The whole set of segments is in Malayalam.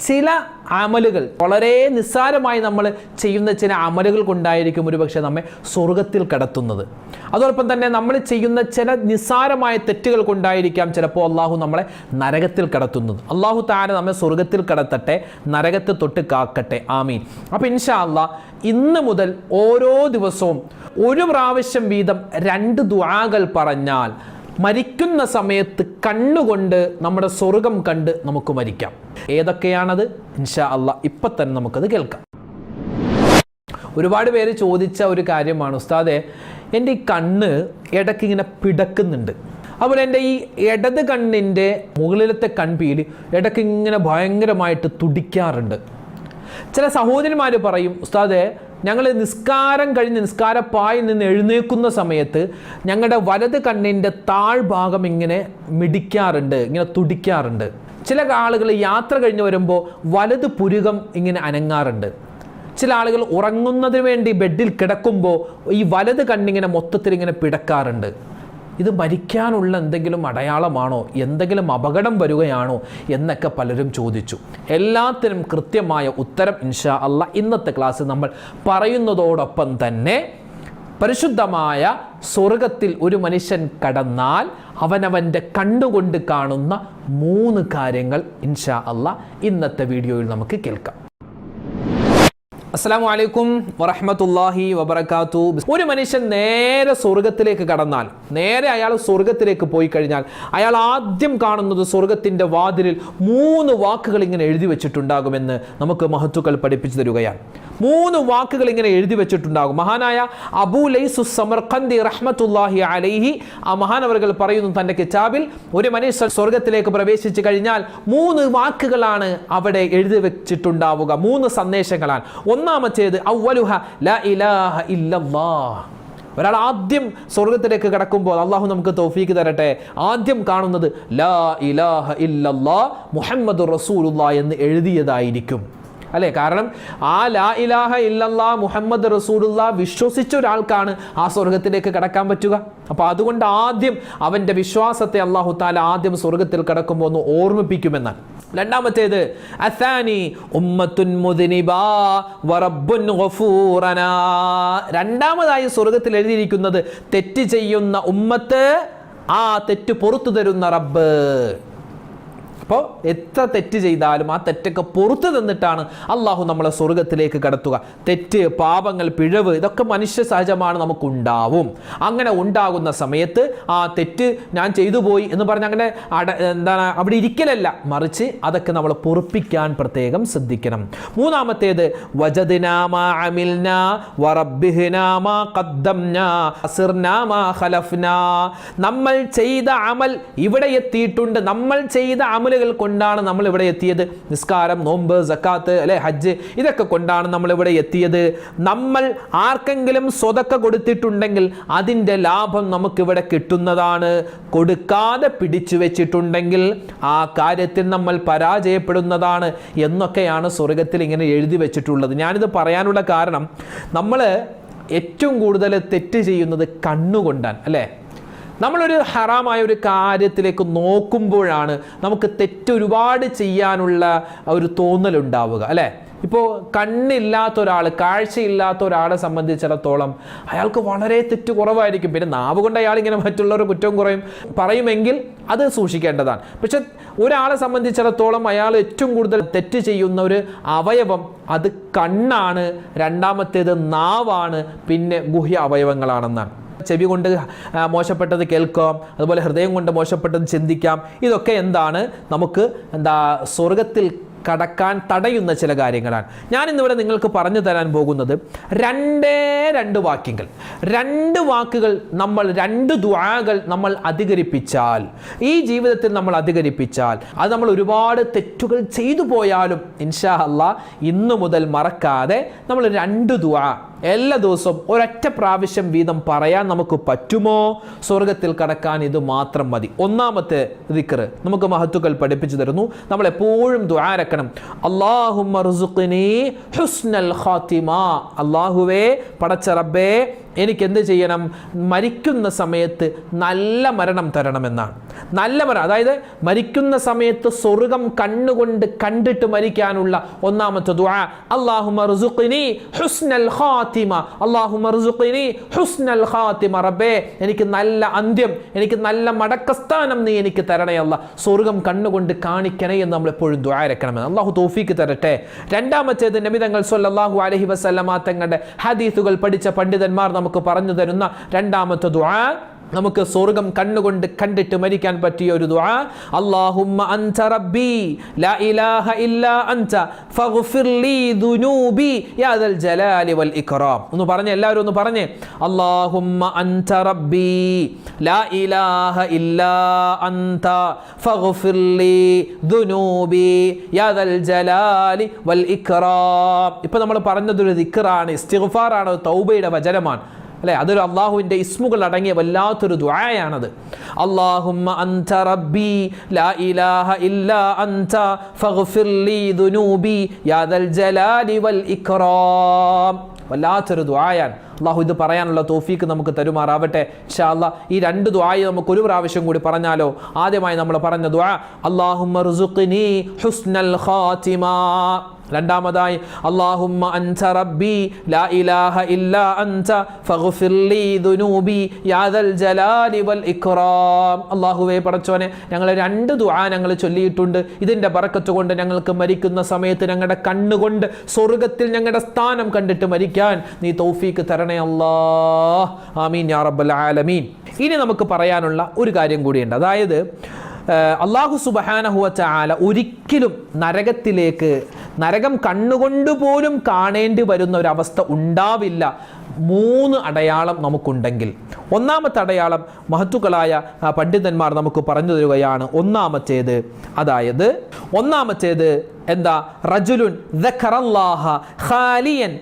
ചില അമലുകൾ വളരെ നിസ്സാരമായി നമ്മൾ ചെയ്യുന്ന ചില അമലുകൾ കൊണ്ടായിരിക്കും ഒരുപക്ഷെ നമ്മെ സ്വർഗത്തിൽ കടത്തുന്നത്. അതോടൊപ്പം തന്നെ നമ്മൾ ചെയ്യുന്ന ചില നിസ്സാരമായ തെറ്റുകൾ കൊണ്ടായിരിക്കാം ചിലപ്പോൾ അള്ളാഹു നമ്മളെ നരകത്തിൽ കടത്തുന്നത്. അള്ളാഹു താര നമ്മെ സ്വർഗത്തിൽ കടത്തട്ടെ നരകത്തെ തൊട്ട് കാക്കട്ടെ. ആമീൻ. അപ്പോൾ ഇൻഷാ അള്ളാഹ് ഇന്ന് മുതൽ ഓരോ ദിവസവും ഒരു പ്രാവശ്യം വീതം രണ്ട് ദ്വാകൾ പറഞ്ഞാൽ മരിക്കുന്ന സമയത്ത് കണ്ണുകൊണ്ട് നമ്മുടെ സ്വർഗം കണ്ട് നമുക്ക് മരിക്കാം. ഏതൊക്കെയാണത്? ഇൻഷാ അല്ല ഇപ്പം തന്നെ നമുക്കത് കേൾക്കാം. ഒരുപാട് പേര് ചോദിച്ച ഒരു കാര്യമാണ് ഉസ്താദെ എന്റെ ഈ കണ്ണ് ഇടയ്ക്ക് ഇങ്ങനെ പിടക്കുന്നുണ്ട്. അതുപോലെ എന്റെ ഈ ഇടത് കണ്ണിന്റെ മുകളിലത്തെ കൺപീൽ ഇടയ്ക്ക് ഇങ്ങനെ ഭയങ്കരമായിട്ട് തുടിക്കാറുണ്ട്. ചില സഹോദരന്മാർ പറയും ഉസ്താദെ ഞങ്ങൾ നിസ്കാരം കഴിഞ്ഞ് നിസ്കാരപ്പായിൽ നിന്ന് എഴുന്നേൽക്കുന്ന സമയത്ത് ഞങ്ങളുടെ വലത് കണ്ണിന്റെ താഴ്ഭാഗം ഇങ്ങനെ മിടിക്കാറുണ്ട് ഇങ്ങനെ തുടിക്കാറുണ്ട്. ചില ആളുകൾ യാത്ര കഴിഞ്ഞ് വരുമ്പോൾ വലത് പുരുകം ഇങ്ങനെ അനങ്ങാറുണ്ട്. ചില ആളുകൾ ഉറങ്ങുന്നതിന് വേണ്ടി ബെഡിൽ കിടക്കുമ്പോൾ ഈ വലത് കണ്ണിങ്ങനെ മൊത്തത്തിൽ ഇങ്ങനെ പിടക്കാറുണ്ട്. ഇത് മരിക്കാനുള്ള എന്തെങ്കിലും അടയാളമാണോ? എന്തെങ്കിലും അപകടം വരികയാണോ? എന്നൊക്കെ പലരും ചോദിച്ചു. എല്ലാത്തിനും കൃത്യമായ ഉത്തരം ഇൻഷാ അല്ല ഇന്നത്തെ ക്ലാസ് നമ്മൾ പറയുന്നതോടൊപ്പം തന്നെ പരിശുദ്ധമായ സ്വർഗത്തിൽ ഒരു മനുഷ്യൻ കടന്നാൽ അവനവന്റെ കണ്ണുകൊണ്ട് കാണുന്ന മൂന്ന് കാര്യങ്ങൾ ഇൻഷാ അല്ല ഇന്നത്തെ വീഡിയോയിൽ നമുക്ക് കേൾക്കാം. അസ്സാം വലൈക്കും വറഹമത്തല്ലാഹി വബർക്കാത്തു ഒരു മനുഷ്യൻ നേരെ സ്വർഗത്തിലേക്ക് കടന്നാൽ നേരെ അയാൾ സ്വർഗത്തിലേക്ക് പോയി കഴിഞ്ഞാൽ അയാൾ ആദ്യം കാണുന്നത് സ്വർഗത്തിന്റെ വാതിലിൽ മൂന്ന് വാക്കുകൾ ഇങ്ങനെ എഴുതി വെച്ചിട്ടുണ്ടാകുമെന്ന് നമുക്ക് മഹത്തുക്കൾ പഠിപ്പിച്ചു തരികയാണ്. മൂന്ന് വാക്കുകൾ ഇങ്ങനെ എഴുതി വെച്ചിട്ടുണ്ടാകും. മഹാനായ അബൂ ലൈസു റഹ്മത്തുല്ലാഹി അലൈഹി ആ മഹാനവറുകൾ പറയുന്നു തന്റെ കിതാബിൽ ഒരു മനുഷ്യൻ സ്വർഗത്തിലേക്ക് പ്രവേശിച്ചു കഴിഞ്ഞാൽ മൂന്ന് വാക്കുകളാണ് അവിടെ എഴുതി വെച്ചിട്ടുണ്ടാവുക. മൂന്ന് സന്ദേശങ്ങളാണ്. ഒന്നാമത്തേത് അവലുഹ ല ഇലാഹ ഇല്ലല്ലാ ഒരാൾ ആദ്യം സ്വർഗത്തിലേക്ക് കടക്കുമ്പോൾ അള്ളാഹു നമുക്ക് തോഫീക്ക് തരട്ടെ. ആദ്യം കാണുന്നത് ലാ ഇലാഹ ഇല്ലല്ലാ മുഹമ്മദ് റസൂലുള്ള എന്ന് എഴുതിയതായിരിക്കും. അല്ലേ? കാരണം ആ ലാ ഇലാഹ ഇല്ലല്ലാ മുഹമ്മദ് റസൂലുള്ള വിശ്വസിച്ച ഒരാൾക്കാണ് ആ സ്വർഗത്തിലേക്ക് കടക്കാൻ പറ്റുക. അപ്പോൾ അതുകൊണ്ട് ആദ്യം അവന്റെ വിശ്വാസത്തെ അള്ളാഹു താല ആദ്യം സ്വർഗത്തിൽ കടക്കുമ്പോൾ ഒന്ന് ഓർമ്മിപ്പിക്കുമെന്നാണ്. രണ്ടാമത്തേത് അസാനി ഉമ്മത്തുൻ രണ്ടാമതായി സ്വർഗത്തിൽ എഴുതിയിരിക്കുന്നത് തെറ്റ് ചെയ്യുന്ന ഉമ്മത്ത് ആ തെറ്റ് പുറത്തു തരുന്ന റബ്ബ്. അപ്പോൾ എത്ര തെറ്റ് ചെയ്താലും ആ തെറ്റൊക്കെ പുറത്തു നിന്നിട്ടാണ് അള്ളാഹു നമ്മളെ സ്വർഗത്തിലേക്ക് കടത്തുക. തെറ്റ് പാപങ്ങൾ പിഴവ് ഇതൊക്കെ മനുഷ്യ സഹജമാണ് നമുക്കുണ്ടാവും. അങ്ങനെ ഉണ്ടാകുന്ന സമയത്ത് ആ തെറ്റ് ഞാൻ ചെയ്തു പോയി എന്ന് പറഞ്ഞ് അങ്ങനെ അട എന്താണ് അവിടെ ഇരിക്കലല്ല. മറിച്ച് അതൊക്കെ നമ്മൾ പൊറുപ്പിക്കാൻ പ്രത്യേകം ശ്രദ്ധിക്കണം. മൂന്നാമത്തേത് നമ്മൾ ചെയ്ത അമൽ ഇവിടെ എത്തിയിട്ടുണ്ട്. നമ്മൾ ചെയ്ത അമലുകൾ കൊണ്ടാണ് നമ്മൾ ഇവിടെ എത്തിയത്. നിസ്കാരം നോമ്പ് സക്കാത്ത് അല്ലെ ഹജ്ജ് ഇതൊക്കെ കൊണ്ടാണ് നമ്മൾ ഇവിടെ എത്തിയത്. നമ്മൾ ആർക്കെങ്കിലും സ്വതക്ക കൊടുത്തിട്ടുണ്ടെങ്കിൽ അതിന്റെ ലാഭം നമുക്കിവിടെ കിട്ടുന്നതാണ്. കൊടുക്കാതെ പിടിച്ചു വെച്ചിട്ടുണ്ടെങ്കിൽ ആ കാര്യത്തിൽ നമ്മൾ പരാജയപ്പെടുന്നതാണ് എന്നൊക്കെയാണ് സ്വർഗത്തിൽ ഇങ്ങനെ എഴുതി വെച്ചിട്ടുള്ളത്. ഞാനിത് പറയാനുള്ള കാരണം നമ്മൾ ഏറ്റവും കൂടുതൽ തെറ്റ് ചെയ്യുന്നത് കണ്ണുകൊണ്ടാണ് അല്ലേ? നമ്മളൊരു ഹറാമായ ഒരു കാര്യത്തിലേക്ക് നോക്കുമ്പോഴാണ് നമുക്ക് തെറ്റ് ഒരുപാട് ചെയ്യാനുള്ള ഒരു തോന്നലുണ്ടാവുക അല്ലേ? ഇപ്പോൾ കണ്ണില്ലാത്ത ഒരാൾ കാഴ്ചയില്ലാത്ത ഒരാളെ സംബന്ധിച്ചിടത്തോളം അയാൾക്ക് വളരെ തെറ്റ് കുറവായിരിക്കും. പിന്നെ നാവ് കൊണ്ട് അയാൾ ഇങ്ങനെ മറ്റുള്ളവരുടെ കുറ്റവും കുറയും പറയുമെങ്കിൽ അത് സൂക്ഷിക്കേണ്ടതാണ്. പക്ഷെ ഒരാളെ സംബന്ധിച്ചിടത്തോളം അയാൾ ഏറ്റവും കൂടുതൽ തെറ്റ് ചെയ്യുന്ന ഒരു അവയവം അത് കണ്ണാണ് രണ്ടാമത്തേത് നാവാണ് പിന്നെ ഗുഹ്യ അവയവങ്ങളാണെന്നാണ്. ചെവി കൊണ്ട് മോശപ്പെട്ടത് കേൾക്കാം അതുപോലെ ഹൃദയം കൊണ്ട് മോശപ്പെട്ടത് ചിന്തിക്കാം. ഇതൊക്കെ എന്താണ്? നമുക്ക് എന്താ സ്വർഗത്തിൽ കടക്കാൻ തടയുന്ന ചില കാര്യങ്ങളാണ്. ഞാൻ ഇന്നിവിടെ നിങ്ങൾക്ക് പറഞ്ഞു തരാൻ പോകുന്നത് രണ്ടേ രണ്ട് വാക്യങ്ങൾ. രണ്ട് വാക്കുകൾ നമ്മൾ രണ്ട് ദ്വാകൾ നമ്മൾ അധികരിപ്പിച്ചാൽ ഈ ജീവിതത്തിൽ നമ്മൾ അധികരിപ്പിച്ചാൽ അത് നമ്മൾ ഒരുപാട് തെറ്റുകൾ ചെയ്തു പോയാലും ഇൻഷാ അല്ല ഇന്നു മുതൽ മറക്കാതെ നമ്മൾ രണ്ട് ദ്വാ എല്ലാ ദിവസവും ഒരൊറ്റ പ്രാവശ്യം വീതം പറയാൻ നമുക്ക് പറ്റുമോ? സ്വർഗത്തിൽ കടക്കാൻ ഇത് മാത്രം മതി. ഒന്നാമത്തെ ദിക്കർ നമുക്ക് മഹത്തുക്കൾ പഠിപ്പിച്ചു തരുന്നു. നമ്മൾ എപ്പോഴും ദ്വാരക്കണം അള്ളാഹു ഹുസ്നൽ ഖാത്തിമ അള്ളാഹുവേ പടച്ച റബ്ബേ എനിക്ക് എന്ത് ചെയ്യണം? മരിക്കുന്ന സമയത്ത് നല്ല മരണം തരണമെന്നാണ്. നല്ല മരണം അതായത് മരിക്കുന്ന സമയത്ത് സ്വർഗം കണ്ണുകൊണ്ട് കണ്ടിട്ട് മരിക്കാനുള്ള ഒന്നാമത്തെ ദുആ. അല്ലാഹുമ്മ ർസുഖ്നി ഹുസ്നൽ ഖാത്തിമ അല്ലാഹുമ്മ ർസുഖ്നി ഹുസ്നൽ ഖാത്തിമ റബ്ബേ എനിക്ക് നല്ല അന്ത്യം എനിക്ക് നല്ല മടക്കസ്ഥാനം നീ എനിക്ക് തരണേ അല്ല. സ്വർഗം കണ്ണുകൊണ്ട് കാണിക്കണേ എന്ന് നമ്മൾ എപ്പോഴും ദ്വാരക്കണമെന്ന് അള്ളാഹു തോഫീക്ക് തരട്ടെ. രണ്ടാമത്തേത് നബിതങ്ങൾ സല്ലല്ലാഹു അലൈഹി വസല്ലമ തങ്ങളുടെ ഹദീസുകൾ പഠിച്ച പണ്ഡിതന്മാർ നമുക്ക് പറഞ്ഞു തരുന്ന രണ്ടാമത്തെ ദുആ നമുക്ക് സ്വർഗം കണ്ണുകൊണ്ട് കണ്ടിട്ട് മരിക്കാൻ പറ്റിയ ഒരു ദുആ. അല്ലാഹുമ്മ അൻത റബ്ബി ലാ ഇലാഹ അൻത ഫഗ്ഫിർ ലീ യാ ജലാലി വൽ ഒന്ന് എല്ലാവരും ഒന്ന് പറഞ്ഞേ. അല്ലാഹുമ്മ അൻത റബ്ബി ലാ ഇലാഹ ഇല്ലാ അൻത ഫഗ്ഫിർ ലീ യാ ജലാലി വൽ നമ്മൾ പറഞ്ഞതൊരു ദിക്റാണ് ഇസ്തിഗ്ഫാറാണ് തൗബയുടെ വചനമാണ്. അല്ലേ? അതൊരു അള്ളാഹുവിന്റെ ഇസ്മുകൾ അടങ്ങിയ വല്ലാത്തൊരു ദുആയാണത്. അള്ളാഹുമ്മ റബ്ബി ലാ ഇലാഹ ഫഗ്ഫിർ ലീ യാ ജലാലി വൽ ഇക്റാം വല്ലാത്തൊരു ദുആയാണ്. അള്ളാഹു ഇത് പറയാനുള്ള തോഫീക്ക് നമുക്ക് തരുമാറാവട്ടെ. ഷാ അല്ലാ ഈ രണ്ട് ദുആയി നമുക്ക് ഒരു പ്രാവശ്യം കൂടി പറഞ്ഞാലോ? ആദ്യമായി നമ്മൾ പറഞ്ഞ ദുആ അള്ളാഹുമ്മ ർസുഖ്നി ഹുസ്നൽ ഖാത്തിമ രണ്ടാമതായി അല്ലാഹുമ്മ അൻത റബ്ബി ലാ ഇലാഹ ഇല്ലാ അൻത ഫഗ്ഫിർ ലീ ദുനൂബി യാ ദൽ ജലാലി വൽ ഇക്റാം അല്ലാഹുവേ പടച്ചോനെ ഞങ്ങൾ രണ്ട് ദുആ ഞങ്ങൾ ചൊല്ലിയിട്ടുണ്ട്. ഇതിന്റെ ബറക്കത്ത് കൊണ്ട് ഞങ്ങൾക്ക് മരിക്കുന്ന സമയത്ത് ഞങ്ങളുടെ കണ്ണുകൊണ്ട് സ്വർഗത്തിൽ ഞങ്ങളുടെ സ്ഥാനം കണ്ടിട്ട് മരിക്കാൻ നീ തൗഫീക്ക് തരണേ അല്ലാഹ് ആമീൻ യാ റബ്ബൽ ആലമീൻ. ഇനി നമുക്ക് പറയാനുള്ള ഒരു കാര്യം കൂടിയുണ്ട്. അതായത് അള്ളാഹു സുബഹാനഹുവ ചാല ഒരിക്കലും നരകത്തിലേക്ക് നരകം കണ്ണുകൊണ്ട് പോലും കാണേണ്ടി വരുന്ന ഒരവസ്ഥ ഉണ്ടാവില്ല. മൂന്ന് അടയാളം നമുക്കുണ്ടെങ്കിൽ. ഒന്നാമത്തെ അടയാളം മഹത്തുക്കളായ പണ്ഡിതന്മാർ നമുക്ക് പറഞ്ഞു തരികയാണ്. ഒന്നാമത്തേത് അതായത് ഒന്നാമത്തേത് എന്താ? റജുലുൻ ഖാലിയൻ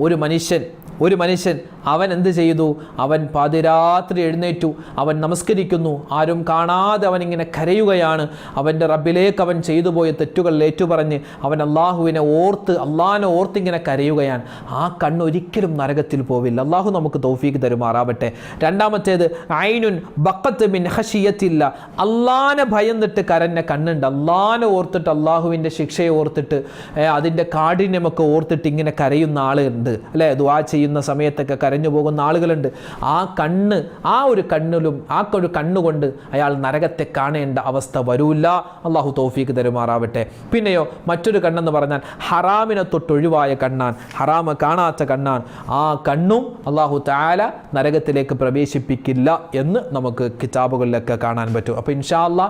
ഒരു മനുഷ്യൻ ഒരു മനുഷ്യൻ അവൻ എന്ത് ചെയ്തു? അവൻ പാതിരാത്രി എഴുന്നേറ്റു. അവൻ നമസ്കരിക്കുന്നു. ആരും കാണാതെ അവൻ ഇങ്ങനെ കരയുകയാണ്. അവന്റെ റബ്ബിലേക്ക് അവൻ ചെയ്തു പോയ തെറ്റുകൾ ഏറ്റുപറഞ്ഞ് അവൻ അള്ളാഹുവിനെ ഓർത്ത് അള്ളാഹിനെ ഓർത്ത് ഇങ്ങനെ കരയുകയാണ്. ആ കണ്ണ് ഒരിക്കലും നരകത്തിൽ പോവില്ല. അള്ളാഹു നമുക്ക് തൗഫീക്ക് തരുമാറാവട്ടെ. രണ്ടാമത്തേത് ഐനുൻ ബക്കത്ത് മിൻ ഹഷിയത്തില്ല അള്ളാനെ ഭയന്നിട്ട് കരഞ്ഞ കണ്ണുണ്ട്. അള്ളാനെ ഓർത്തിട്ട് അള്ളാഹുവിന്റെ ശിക്ഷയെ ഓർത്തിട്ട് അതിന്റെ കാഠിന്യമൊക്കെ ഓർത്തിട്ട് ഇങ്ങനെ കരയുന്ന ആളുണ്ട്. അല്ലേ? ദുവാ ചെയ്യുന്ന സമയത്തൊക്കെ കരഞ്ഞു പോകുന്ന ആളുകളുണ്ട്. ആ കണ്ണ് ആ ഒരു കണ്ണിലും ആ ഒരു കണ്ണുകൊണ്ട് അയാൾ നരകത്തെ കാണേണ്ട അവസ്ഥ വരൂല്ല അള്ളാഹു തോഫീക്ക് തരുമാറാവട്ടെ. പിന്നെയോ മറ്റൊരു കണ്ണെന്ന് പറഞ്ഞാൽ ഹറാമിനെ തൊട്ടൊഴിവായ കണ്ണാൻ ഹറാമ കാണാത്ത കണ്ണാൻ. ആ കണ്ണും അള്ളാഹു താല നരകത്തിലേക്ക് പ്രവേശിപ്പിക്കില്ല എന്ന് നമുക്ക് കിതാബുകളിലൊക്കെ കാണാൻ പറ്റും. അപ്പോൾ ഇൻഷാല്ല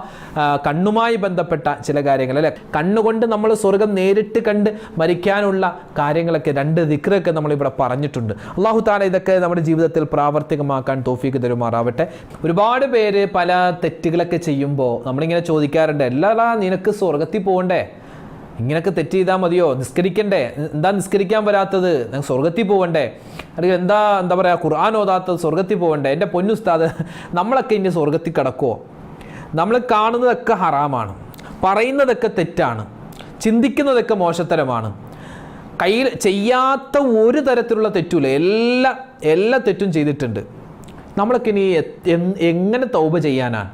കണ്ണുമായി ബന്ധപ്പെട്ട ചില കാര്യങ്ങൾ അല്ലെ? കണ്ണുകൊണ്ട് നമ്മൾ സ്വർഗം നേരിട്ട് കണ്ട് മരിക്കാനുള്ള കാര്യങ്ങളൊക്കെ രണ്ട് ദിക്റൊക്കെ നമ്മളിവിടെ പറഞ്ഞിട്ടുണ്ട്. അള്ളാഹു താല ഇതൊക്കെ നമ്മുടെ ജീവിതത്തിൽ പ്രാവർത്തികമാക്കാൻ തോഫീക്ക് തരുമാറാവട്ടെ. ഒരുപാട് പേര് പല തെറ്റുകളൊക്കെ ചെയ്യുമ്പോൾ നമ്മളിങ്ങനെ ചോദിക്കാറുണ്ട് എല്ലാ നിനക്ക് സ്വർഗത്തിൽ പോകണ്ടേ? ഇങ്ങനെയൊക്കെ തെറ്റ് ചെയ്താൽ മതിയോ? നിസ്കരിക്കണ്ടേ? എന്താ നിസ്കരിക്കാൻ വരാത്തത്? ഞങ്ങൾ സ്വർഗത്തിൽ പോകണ്ടേ? അല്ലെങ്കിൽ എന്താ എന്താ പറയുക ഖുർആൻ ഓതാത്തത്? സ്വർഗത്തിൽ പോകണ്ടേ? എന്റെ പൊന്നുസ്താദ് നമ്മളൊക്കെ ഇനി സ്വർഗത്തിൽ കിടക്കുമോ നമ്മൾ കാണുന്നതൊക്കെ ഹറാമാണ് പറയുന്നതൊക്കെ തെറ്റാണ് ചിന്തിക്കുന്നതൊക്കെ മോശത്തരമാണ്. കയ്യിൽ ചെയ്യാത്ത ഒരു തരത്തിലുള്ള തെറ്റുമില്ല എല്ലാ എല്ലാ തെറ്റും ചെയ്തിട്ടുണ്ട്. നമ്മളൊക്കെ ഇനി എങ്ങനെ തൗബ ചെയ്യാനാണ്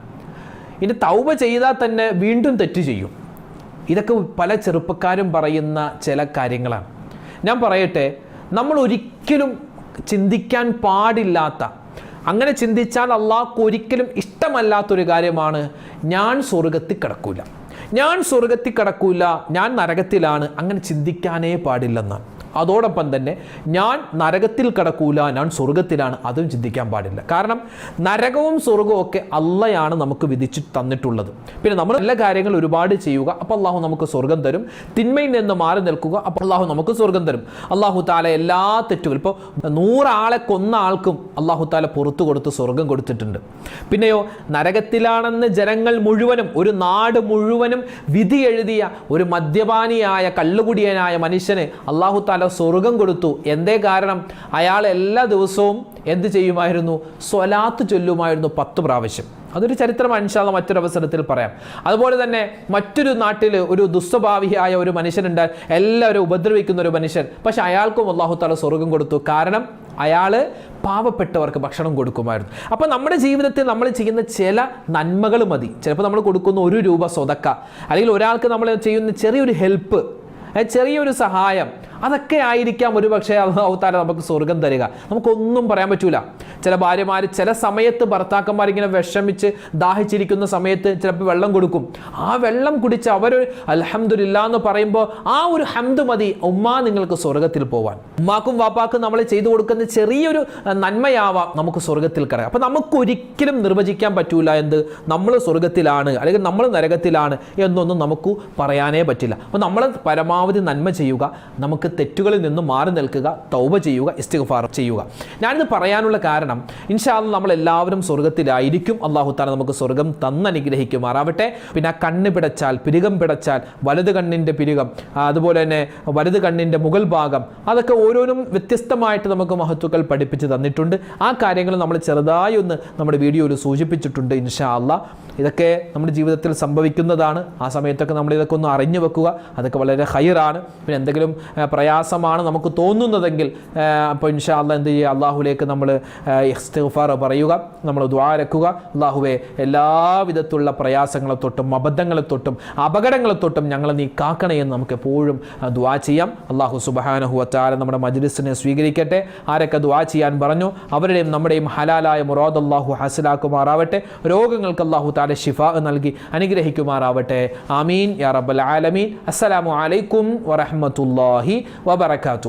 ഇനി തൗബ ചെയ്താൽ തന്നെ വീണ്ടും തെറ്റ് ചെയ്യും. ഇതൊക്കെ പല ചെറുപ്പക്കാരും പറയുന്ന ചില കാര്യങ്ങളാണ്. ഞാൻ പറയട്ടെ നമ്മൾ ഒരിക്കലും ചിന്തിക്കാൻ പാടില്ലാത്ത അങ്ങനെ ചിന്തിച്ചാൽ അള്ളാഹ്ക്ക് ഒരിക്കലും ഇഷ്ടമല്ലാത്തൊരു കാര്യമാണ് ഞാൻ സ്വർഗത്തിൽ കിടക്കൂല. ഞാൻ സ്വർഗത്തിൽ കടക്കൂല ഞാൻ നരകത്തിലാണ് അങ്ങനെ ചിന്തിക്കാനേ പാടില്ലെന്നാണ്. അതോടൊപ്പം തന്നെ ഞാൻ നരകത്തിൽ കടക്കൂല ഞാൻ സ്വർഗത്തിലാണ് അതും ചിന്തിക്കാൻ പാടില്ല. കാരണം നരകവും സ്വർഗവും ഒക്കെ അള്ളയാണ് നമുക്ക് വിധിച്ചു തന്നിട്ടുള്ളത്. പിന്നെ നമ്മൾ നല്ല കാര്യങ്ങൾ ഒരുപാട് ചെയ്യുക അപ്പോൾ അള്ളാഹു നമുക്ക് സ്വർഗം തരും. തിന്മയിൽ നിന്ന് മാറി നിൽക്കുക അപ്പോൾ അള്ളാഹു നമുക്ക് സ്വർഗം തരും. അള്ളാഹു താല എല്ലാ തെറ്റുകളും ഇപ്പോൾ നൂറാളെ കൊന്ന ആൾക്കും അള്ളാഹു താല പുറത്തു കൊടുത്ത് സ്വർഗം കൊടുത്തിട്ടുണ്ട്. പിന്നെയോ നരകത്തിലാണെന്ന് ജനങ്ങൾ മുഴുവനും ഒരു നാട് മുഴുവനും വിധി എഴുതിയ ഒരു മദ്യപാനിയായ കള്ളുകുടിയനായ മനുഷ്യനെ അള്ളാഹു താല താല സ്വർഗം കൊടുത്തു. എന്തേ കാരണം? അയാൾ എല്ലാ ദിവസവും എന്ത് ചെയ്യുമായിരുന്നു? സ്വലാത്ത് ചൊല്ലുമായിരുന്നു പത്ത് പ്രാവശ്യം. അതൊരു ചരിത്രം മറ്റൊരു അവസരത്തിൽ പറയാം. അതുപോലെ തന്നെ മറ്റൊരു നാട്ടിൽ ഒരു ദുസ്വഭാവിയായ ഒരു മനുഷ്യനുണ്ട് എല്ലാവരും ഉപദ്രവിക്കുന്ന ഒരു മനുഷ്യൻ. പക്ഷെ അയാൾക്കും അള്ളാഹു താല സ്വർഗം കൊടുത്തു. കാരണം അയാൾ പാവപ്പെട്ടവർക്ക് ഭക്ഷണം കൊടുക്കുമായിരുന്നു. അപ്പോൾ നമ്മുടെ ജീവിതത്തിൽ നമ്മൾ ചെയ്യുന്ന ചില നന്മകൾ മതി. ചിലപ്പോൾ നമ്മൾ കൊടുക്കുന്ന ഒരു രൂപ സ്വതക്ക. അല്ലെങ്കിൽ ഒരാൾക്ക് നമ്മൾ ചെയ്യുന്ന ചെറിയൊരു ഹെൽപ്പ് ചെറിയൊരു സഹായം അതൊക്കെ ആയിരിക്കാം ഒരുപക്ഷെ അവതാരം നമുക്ക് സ്വർഗം തരിക. നമുക്കൊന്നും പറയാൻ പറ്റൂല. ചില ഭാര്യമാർ ചില സമയത്ത് ഭർത്താക്കന്മാർ ഇങ്ങനെ വിഷമിച്ച് ദാഹിച്ചിരിക്കുന്ന സമയത്ത് ചിലപ്പോൾ വെള്ളം കൊടുക്കും. ആ വെള്ളം കുടിച്ച് അവർ അലഹമില്ല എന്ന് പറയുമ്പോൾ ആ ഒരു ഹംദ് മതി. ഉമ്മ നിങ്ങൾക്ക് സ്വർഗത്തിൽ പോവാൻ. ഉമ്മാക്കും വാപ്പാക്കും നമ്മൾ ചെയ്തു കൊടുക്കുന്ന ചെറിയൊരു നന്മയാവാം നമുക്ക് സ്വർഗത്തിൽ കയറാം അപ്പം നമുക്ക് ഒരിക്കലും നിർവചിക്കാൻ പറ്റൂല എന്ത്? നമ്മൾ സ്വർഗത്തിലാണ് അല്ലെങ്കിൽ നമ്മൾ നരകത്തിലാണ് എന്നൊന്നും നമുക്ക് പറയാനേ പറ്റില്ല. അപ്പോൾ നമ്മൾ പരമാവധി നന്മ ചെയ്യുക നമുക്ക് തെറ്റുകളിൽ നിന്ന് മാറി നിൽക്കുക തൗബ ചെയ്യുക ഇസ്തിഗ്ഫാർ ചെയ്യുക. ഞാനിത് പറയാനുള്ള കാരണം ഇൻഷാല്ല നമ്മൾ എല്ലാവരും സ്വർഗത്തിലായിരിക്കും അള്ളാഹു താല നമുക്ക് സ്വർഗം തന്നനുഗ്രഹിക്കുമാറാവട്ടെ. പിന്നെ ആ കണ്ണ് പിടച്ചാൽ പിരികം പിടച്ചാൽ വലത് കണ്ണിന്റെ പിരികം അതുപോലെ തന്നെ വലത് കണ്ണിന്റെ മുകൾ ഭാഗം അതൊക്കെ ഓരോന്നും വ്യത്യസ്തമായിട്ട് നമുക്ക് മഹത്വക്കൾ പഠിപ്പിച്ച് തന്നിട്ടുണ്ട്. ആ കാര്യങ്ങൾ നമ്മൾ ചെറുതായി ഒന്ന് നമ്മുടെ വീഡിയോയിൽ സൂചിപ്പിച്ചിട്ടുണ്ട് ഇൻഷാ അല്ല ഇതൊക്കെ നമ്മുടെ ജീവിതത്തിൽ സംഭവിക്കുന്നതാണ്. ആ സമയത്തൊക്കെ നമ്മൾ ഇതൊക്കെ ഒന്ന് അറിഞ്ഞു വെക്കുക. അതൊക്കെ വളരെ ഹൈറാണ്. പിന്നെ എന്തെങ്കിലും പ്രയാസമാണ് നമുക്ക് തോന്നുന്നതെങ്കിൽ അപ്പോൾ ഇൻഷാ അല്ല എന്ത് ചെയ്യുക? അള്ളാഹുലേക്ക് നമ്മൾ ഇസ്തിഗ്ഫാർ പറയുക നമ്മൾ ദ്വാരക്കുക അള്ളാഹുവെ എല്ലാവിധത്തിലുള്ള പ്രയാസങ്ങളെ തൊട്ടും അബദ്ധങ്ങളെ തൊട്ടും അപകടങ്ങളെ തൊട്ടും ഞങ്ങൾ നീ കാക്കണേ എന്ന് നമുക്ക് എപ്പോഴും ദ്വാ ചെയ്യാം. അള്ളാഹു സുബാനഹുവറ്റാല നമ്മുടെ മജ്ലിസിനെ സ്വീകരിക്കട്ടെ. ആരൊക്കെ ദ്വാ ചെയ്യാൻ പറഞ്ഞു അവരുടെയും നമ്മുടെയും ഹലാലായ മുറാദ് അള്ളാഹു ഹസിലാക്കുമാറാവട്ടെ. രോഗങ്ങൾക്ക് അള്ളാഹു താല ഷിഫ നൽകി അനുഗ്രഹിക്കുമാറാവട്ടെ. ആമീൻ. യാ റബ്ബൽ ആലമീൻ. അസ്സലാമു അലൈക്കും വറഹ്മത്തുള്ളാഹി വബറകാതുഹു.